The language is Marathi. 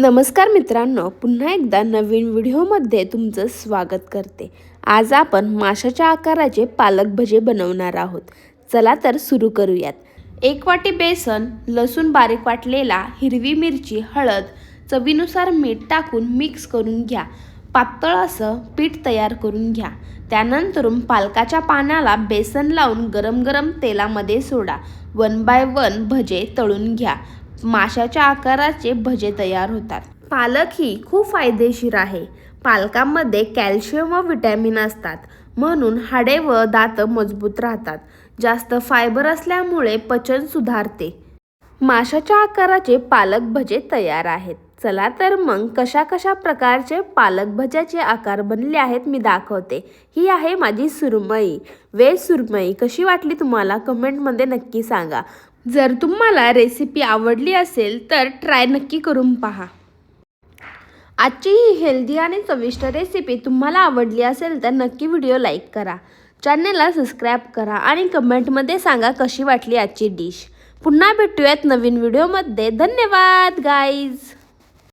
नमस्कार मित्रांनो पुन्हा एकदा नवीन व्हिडिओमध्ये तुमचं स्वागत करते. आज आपण माशाच्या आकाराचे पालक भजे बनवणार आहोत. चला तर सुरू करूयात. एक वाटी बेसन लसूण बारीक वाटलेला हिरवी मिरची हळद चवीनुसार मीठ टाकून मिक्स करून घ्या. पातळ असं पीठ तयार करून घ्या. त्यानंतरून पालकाच्या पाण्याला बेसन लावून गरम गरम तेलामध्ये सोडा. वन बाय वन भजे तळून घ्या. माशाच्या आकाराचे भजे तयार होतात. पालक ही खूप फायदेशीर आहे. पालकांमध्ये कॅल्शियम व विटॅमिन असतात. म्हणून हाडे व दात मजबूत राहतात. जास्त फायबर असल्यामुळे पचन सुधारते. माशाच्या आकाराचे पालक भजे तयार आहेत. चला तर मग कशा कशा प्रकारचे पालक भज्याचे आकार बनले आहेत मी दाखवते. ही आहे माझी सुरमई. वेज सुरमई कशी वाटली तुम्हाला? कमेंटमध्ये नक्की सांगा. जर तुम्हाला रेसिपी आवडली असेल तर ट्राय नक्की करून पहा. आजची ही हेल्दी आणि चविष्ट रेसिपी तुम्हाला आवडली असेल तर नक्की व्हिडिओ लाईक करा. चॅनलला सबस्क्राईब करा आणि कमेंटमध्ये सांगा कशी वाटली आजची डिश पुन्हा भेटूयात नवीन व्हिडिओमध्ये धन्यवाद गाईज